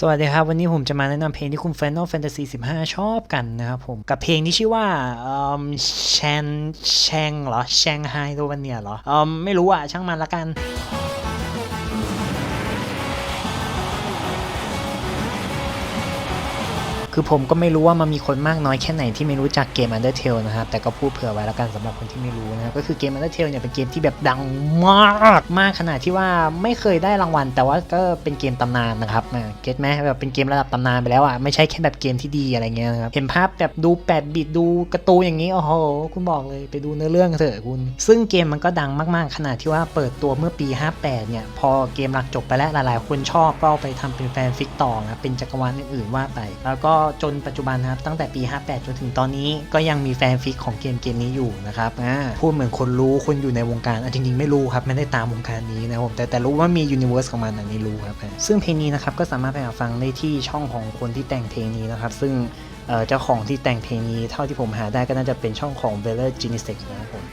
สวัสดีครับ วันนี้ผมจะมาแนะนำเพลงที่คุณ Final Fantasy 15 ชอบกันนะครับผม กับเพลงที่ชื่อว่าแชนแชงเหรอแชงไฮโรวันเนียเหรอเอไม่รู้อะ ช่างมันละกัน คือผมก็ไม่รู้ว่ามันมีคนมากน้อยแค่ไหนที่ไม่รู้จักเกม Undertale นะครับแต่ก็พูดเผื่อไว้แล้วกันสำหรับคนที่ไม่รู้นะครับก็คือเกม Undertale เนี่ยเป็นเกมที่แบบดังมากมากขนาดที่ว่าไม่เคยได้รางวัล แต่ว่าก็เป็นเกมตำนานนะครับเก็ตไหมแบบเป็นเกมระดับตำนานไปแล้วอะไม่ใช่แค่แบบเกมที่ดีอะไรเงี้ยนะครับเห็นภาพแบบดู8บิตดูกร์ตูอย่างนี้โอ้โหคุณบอกเลยไปดูเนื้อเรื่องเถอะคุณ ซึ่งเกมมันก็ดังมากๆ ขนาดที่ว่าเปิดตัวเมื่อปี 58 เนี่ย พอเกมหลักจบไปแล้วหลายๆ คนชอบก็เอาไปทำเป็นแฟนฟิกต่อนะเป็นจักรวาลอื่นๆว่าไป แล้วก็จนปัจจุบันนะครับตั้งแต่ปี 58 จนถึงตอนนี้ก็ยังมีแฟนฟิกของเกมเกมนี้อยู่นะครับพูดเหมือนคนรู้คนอยู่ในวงการอ่จริงๆ ไม่รู้ครับไม่ได้ตามวงการนี้นะครับผมแต่แต่รู้ว่ามียูนิเวอร์สของมันอันนี้รู้ครับซึ่งเพลงนี้นะครับก็สามารถไปหาฟังได้ที่ช่องของคนที่แต่งเพลงนี้นะครับซึ่งเจ้าของที่แต่งเพลงนี้เท่าที่ผมหาได้ก็น่าจะเป็นช่องของ v e l o r Genesis นะครับผม